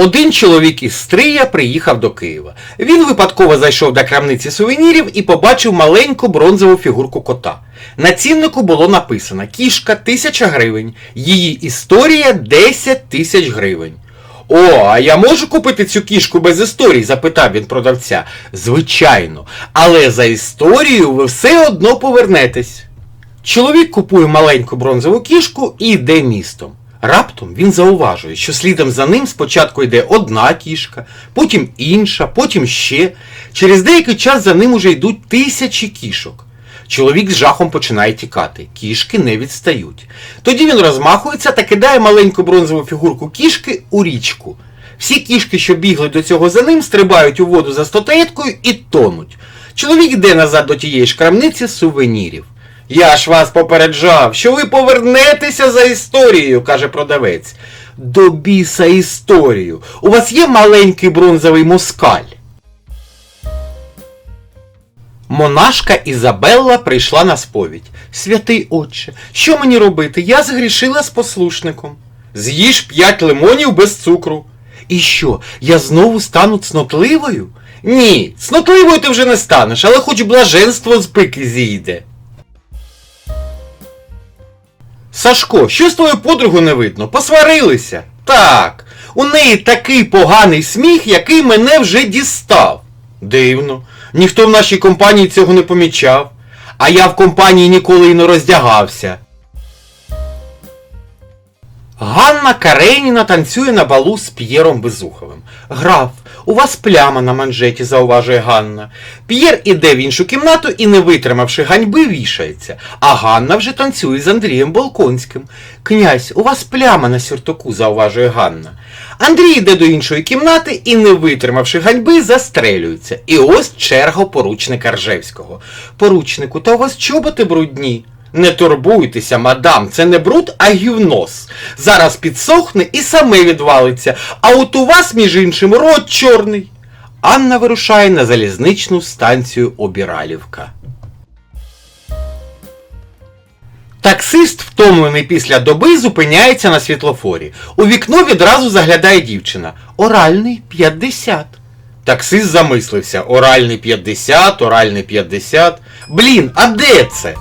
Один чоловік із Стрия приїхав до Києва. Він випадково зайшов до крамниці сувенірів і побачив маленьку бронзову фігурку кота. На ціннику було написано кішка 1000 гривень, її історія 10 тисяч гривень. О, а я можу купити цю кішку без історії? запитав він продавця. Звичайно, але за історію ви все одно повернетесь. Чоловік купує маленьку бронзову кішку і йде містом. Раптом він зауважує, що слідом за ним спочатку йде одна кішка, потім інша, потім ще. Через деякий час за ним уже йдуть тисячі кішок. Чоловік з жахом починає тікати, кішки не відстають. Тоді він розмахується та кидає маленьку бронзову фігурку кішки у річку. Всі кішки, що бігли до цього за ним, стрибають у воду за статуеткою і тонуть. Чоловік йде назад до тієї ж крамниці сувенірів. Я ж вас попереджав, що ви повернетеся за історією, каже продавець. До біса історію. У вас є маленький бронзовий москаль. Монашка Ізабелла прийшла на сповідь. Святий отче, що мені робити? Я згрішила з послушником. З'їж п'ять лимонів без цукру. І що, я знову стану цнотливою? Ні, цнотливою ти вже не станеш, але хоч блаженство з пики зійде. Сашко, що з твоєю подругою не видно? Посварилися? Так. У неї такий поганий сміх, який мене вже дістав. Дивно. Ніхто в нашій компанії цього не помічав. А я в компанії ніколи й не роздягався. Ганна Кареніна танцює на балу з П'єром Безуховим. Граф, у вас пляма на манжеті, зауважує Ганна. П'єр іде в іншу кімнату і, не витримавши ганьби, вішається. А Ганна вже танцює з Андрієм Болконським. Князь, у вас пляма на сюртуку, зауважує Ганна. Андрій йде до іншої кімнати і, не витримавши ганьби, застрелюється. І ось черга поручника Ржевського. Поручнику, та у вас чоботи брудні. Не турбуйтеся, мадам, це не бруд, а гівнос. Зараз підсохне і саме відвалиться, а от у вас, між іншим, рот чорний. Анна вирушає на залізничну станцію Обіралівка. Таксист, втомлений після доби, зупиняється на світлофорі. У вікно відразу заглядає дівчина. Оральний 50. Таксист замислився. Оральний 50, оральний 50. Блін, а де це?